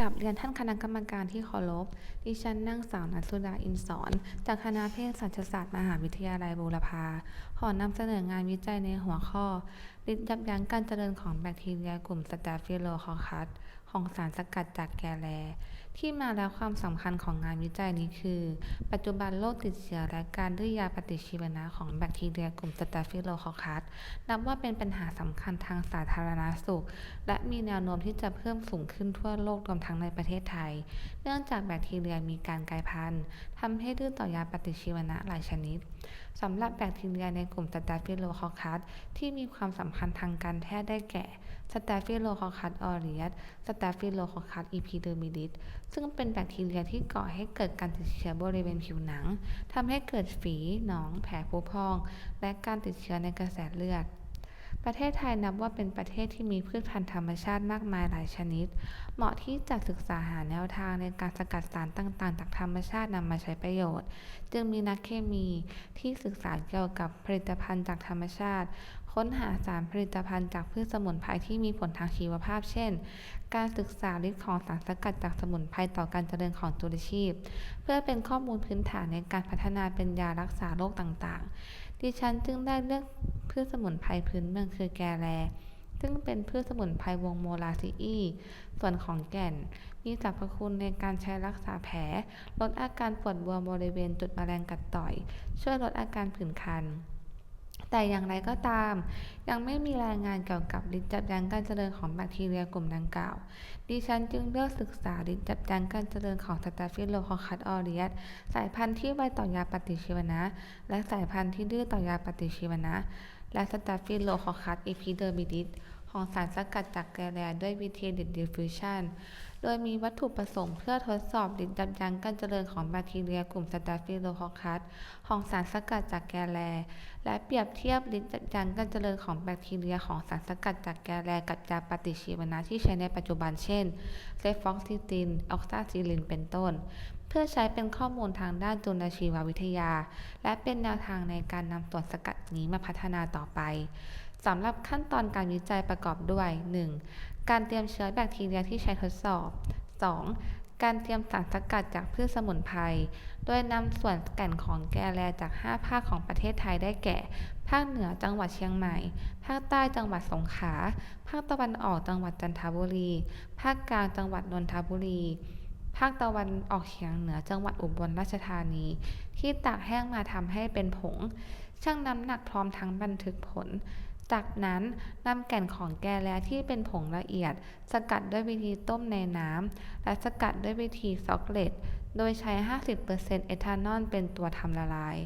กับเรียนท่านคณะกรรมการที่เคารพ ดิฉันนางสาวนัทสุดาอินสอน จากคณะเภสัชศาสตร์มหาวิทยาลัยบูรพา ขอนำเสนองานวิจัยในหัวข้อฤทธิ์ยับยั้งการเจริญของแบคทีเรียกลุ่มสแตฟฟิโลคอคัส ของสารสกัดจากแกแล ที่มาและความสำคัญของงานวิจัยนี้คือ ปัจจุบันโรคติดเชื้อและการดื้อยาปฏิชีวนะของแบคทีเรียกลุ่มสแตฟฟิโลคอคัสนับว่าเป็นปัญหาสำคัญทางสาธารณสุข และมีแนวโน้มที่จะเพิ่มสูงขึ้นทั่วโลกรวมทั้งในประเทศไทย เนื่องจากแบคทีเรียมีการกลายพันธุ์ทำให้ดื้อต่อยาปฏิชีวนะหลายชนิด สำหรับแบคทีเรียในกลุ่มสแตฟฟิโลคอคัสที่มีความสำคัญทางการแพทย์ได้แก่สแตฟฟิโลคอคัสออเรียสสแตฟฟิโลคอคัสอีพิเดอร์มิดิสซึ่งเป็นแบคทีเรียที่ก่อให้เกิดการติดเชื้อบริเวณผิวหนังทำให้เกิดฝี หนอง แผลผุพอง และการติดเชื้อในกระแสเลือด ประเทศไทยนับว่าเป็นประเทศที่มีพืชพันธุ์ธรรมชาติมากมายหลายชนิด เหมาะที่จะศึกษาหาแนวทางในการสกัดสารต่างๆ จากธรรมชาตินำมาใช้ประโยชน์ จึงมีนักเคมีที่ศึกษาเกี่ยวกับผลิตภัณฑ์จากธรรมชาติ ค้นหาสารผลิตภัณฑ์จากพืชสมุนไพรที่มีผลทางชีวภาพ เช่น การศึกษาฤทธิ์ของสารสกัดจากสมุนไพรต่อการเจริญของจุลชีพ เพื่อเป็นข้อมูลพื้นฐานในการพัฒนาเป็นยารักษาโรคต่างๆ ดิฉันจึงได้เลือก พืชสมุนไพรพื้นเมืองคือแกแล ซึ่งเป็นพืชสมุนไพรวงโมลาซีอีส่วนของแก่น มีสรรพคุณในการใช้รักษาแผล ลดอาการปวดบวมบริเวณจุดแมลงกัดต่อย ช่วยลดอาการผื่นคันแต่อย่างไรก็ตาม ยังไม่มีรายงานเกี่ยวกับฤทธิ์ยับยั้งการเจริญของแบคทีเรียกลุ่มดังกล่าว ดิฉันจึงเลือกศึกษาฤทธิ์ยับยั้งการเจริญของสตฟฟิโลคอคัสออเรียสสายพันธุ์ที่ไวต่อยาปฏิชีวนะ และสายพันธุ์ที่ดื้อต่อยาปฏิชีวนะ และสตฟฟิโลคอคัสอีพิเดอร์มิดิสของสารสกัดจากแกแลด้วยวิธีดิดดิฟฟิวชันโดยมีวัตถุประสงค์เพื่อทดสอบฤทธิ์ยับยั้งการเจริญของแบคทีเรียกลุ่มสตฟฟิโลคอคัสของสารสกัดจากแกแล และเปรียบเทียบฤทธิ์ยับยั้งการเจริญของแบคทีเรียของสารสกัดจากแกแลกับยาปฏิชีวนะที่ใช้ในปัจจุบันเช่นเซฟอกซิติน ออกซาซิลิน เป็นต้น เพื่อใช้เป็นข้อมูลทางด้านจุลชีววิทยา และเป็นแนวทางในการนำส่วนสกัดนี้มาพัฒนาต่อไปสำหรับขั้นตอนการวิจัยประกอบด้วย 1. การเตรียมเชื้อแบคทีเรียที่ใช้ทดสอบ 2. การเตรียมสารสกัดจากพืชสมุนไพร โดยนำส่วนแก่นของแกแลจาก 5 ภาคของประเทศไทยได้แก่ ภาคเหนือจังหวัดเชียงใหม่ ภาคใต้จังหวัดสงขลา ภาคตะวันออกจังหวัดจันทบุรี ภาคกลางจังหวัดนนทบุรี ภาคตะวันออกเฉียงเหนือจังหวัดอุบลราชธานี ที่ตากแห้งมาทำให้เป็นผงชั่งน้ำหนักพร้อมทั้งบันทึกผล จากนั้นนำแก่นของแกแลที่เป็นผงละเอียด สกัดด้วยวิธีต้มในน้ำและสกัดด้วยวิธีซอกเลตโดยใช้ 50%เอทานอลเป็นตัวทำละลาย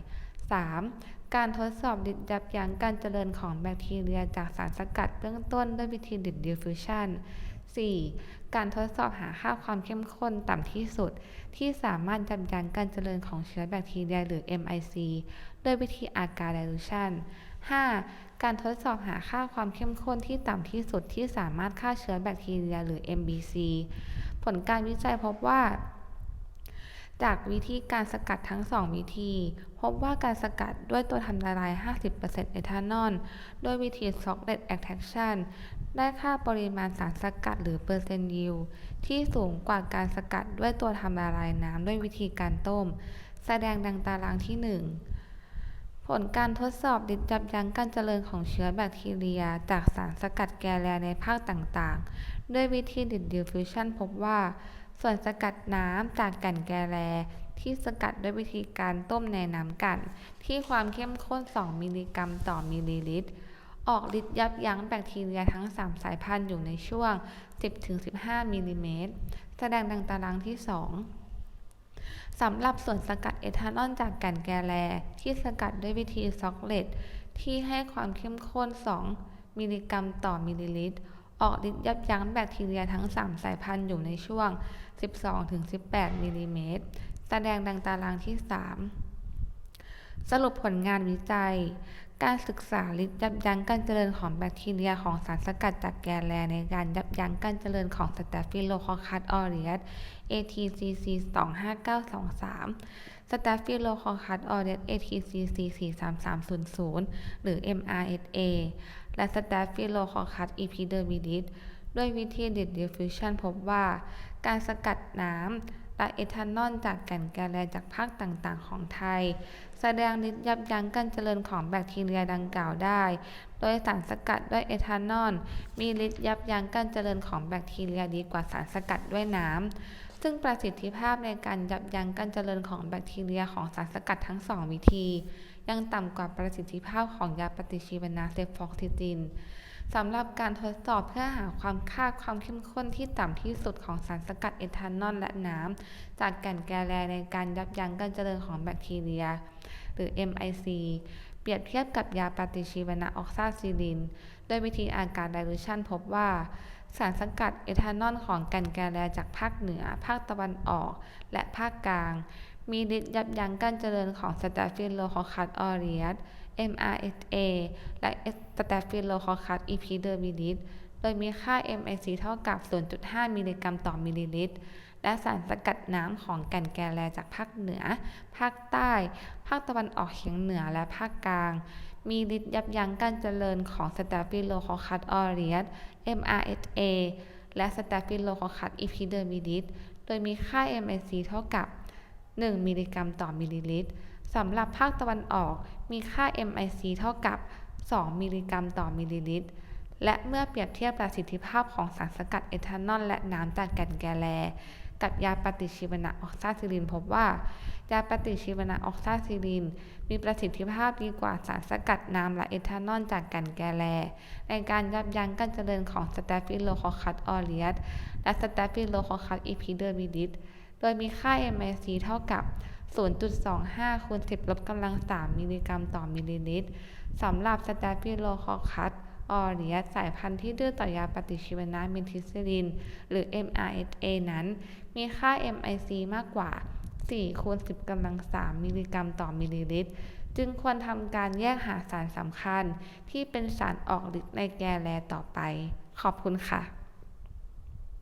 3. การทดสอบฤทธิ์ยับยั้งการเจริญของแบคทีเรียจากสารสกัดเบื้องต้นด้วยวิธีดิดดิฟฟิวชัน 4. การทดสอบหาค่าความเข้มข้นต่ำที่สุด ที่สามารถยับยั้งการเจริญของเชื้อแบคทีเรียหรือ MIC ด้วยวิธีอาการ dilution 5. การทดสอบหาค่าความเข้มข้นที่ต่ำที่สุดที่สามารถฆ่าเชื้อแบคทีเรียหรือ MBC ผลการวิจัยพบว่า จากวิธีการสกัดทั้ง 2 วิธี พบว่าการสกัดด้วยตัวทำละลาย 50%เอทานอลด้วยวิธี Chocolate Extraction ได้ค่าปริมาณสารสกัดหรือเปอร์เซ็นต์ยิวที่สูงกว่าการสกัดด้วยตัวทำละลายน้ำด้วยวิธีการต้ม แสดงดังตารางที่ 1 ผลการทดสอบฤทธิ์ยับยั้งการเจริญของเชื้อแบคทีเรีย จากสารสกัดแกแลในภาคต่างๆ ด้วยวิธีดิดดิฟฟิวชันพบว่า ส่วนสกัดน้ำจากแก่นแกแลที่สกัดด้วยวิธีการต้มในน้ำกัน ที่ความเข้มข้น 2 มิลลิกรัมต่อมิลลิลิตร ออกฤทธิ์ยับยั้งแบคทีเรียทั้ง 3 สายพันธุ์อยู่ในช่วง 10-15มิลลิเมตรแสดงดังตารางที่ 2สำหรับส่วนสกัดเอทานอลจากแก่นแกแล ที่สกัดด้วยวิธีซ็อกเลตที่ให้ความเข้มข้น 2 มิลลิกรัมต่อมิลลิลิตร ออกฤทธิ์ยับยั้งแบคทีเรียทั้ง 3 สายพันธุ์อยู่ในช่วง 12-18มิลลิเมตรแสดงดังตารางที่ 3สรุปผลงานวิจัย การศึกษาฤทธิ์ยับยั้งการเจริญของแบคทีเรียของสารสกัดจากแกแลในการยับยั้งการเจริญของสแตฟฟิโลคอคัสออเรียส ATCC 25923 สแตฟฟิโลคอคัสออเรียส ATCC 43300 หรือ MRSA และสแตฟฟิโลคอคัสอีพิเดอร์มิดิสด้วยวิธี Lead Diffusion พบว่า การสกัดน้ำ และเอทานอลจากแก่นแกลแลจากภาคต่างๆ ของไทย แสดงฤทธิ์ยับยั้งการเจริญของแบคทีเรียดังกล่าวได้ โดยสารสกัดด้วยเอทานอลมีฤทธิ์ยับยั้งการเจริญของแบคทีเรียดีกว่าสารสกัดด้วยน้ำ ซึ่งประสิทธิภาพในการยับยั้งการเจริญของแบคทีเรียของสารสกัดทั้งสองวิธี ยังต่ำกว่าประสิทธิภาพของยาปฏิชีวนะเซฟฟอกซิติน สำหรับการทดสอบเพื่อหาความค่าความเข้มข้นที่ต่ำที่สุดของสารสกัดเอทานอลและน้ำจากแก่นแกลแลในการยับยั้งการเจริญของแบคทีเรีย หรือ MIC เปรียบเทียบกับยาปฏิชีวนะออกซาซิลินด้วยวิธีอาการไดลูชันพบว่า สารสกัดเอทานอลของแก่นแกลแลจากภาคเหนือ ภาคตะวันออก และภาคกลาง มีฤทธิ์ยับยั้งการเจริญของสแตฟฟิโลโคคัสออเรียส MRSA และ Staphylococcus epidermidis โดยมีค่า MIC เท่ากับ 0.5 มิลลิกรัมต่อมิลลิลิตร และสารสกัดน้ำของแก่นแกลแลจากภาคเหนือ ภาคใต้ ภาคตะวันออกเฉียงเหนือและภาคกลาง มีฤทธิ์ยับยั้งการเจริญของ Staphylococcus aureus MRSA และ Staphylococcus epidermidis โดยมีค่า MIC เท่ากับ 1 มิลลิกรัมต่อมิลลิลิตรสำหรับภาคตะวันออกมีค่า MIC เท่ากับ 2 มิลลิกรัมต่อมิลลิลิตร และเมื่อเปรียบเทียบประสิทธิภาพของสารสกัดเอทานอลและน้ำจากแก่นแกแล กับยาปฏิชีวนะออกซาซิลินพบว่า ยาปฏิชีวนะออกซาซิลิน มีประสิทธิภาพดีกว่าสารสกัดน้ำและเอทานอลจากแก่นแกแล ในการยับยั้งการเจริญของสแตฟิโลโคคัสออเรียสและสแตฟิโลโคคัสอีพิเดอร์มิดิส โดยมีค่า MIC เท่ากับ 0.25คูณ10ลบกำลัง 3 มิลลิกรัมต่อมิลลิลิตรสำหรับสแตฟิโลโคคัสออเรียสสายพันธุ์ที่ดื้อต่อยาปฏิชีวนะเมทิซิลิน หรือ MRSA นั้น มีค่า MIC มากกว่า 4 คูณ 10กำลัง 3 มิลลิกรัมต่อมิลลิลิตร จึงควรทำการแยกหาสารสำคัญ ที่เป็นสารออกฤทธิ์ในแกแลต่อไป ขอบคุณค่ะ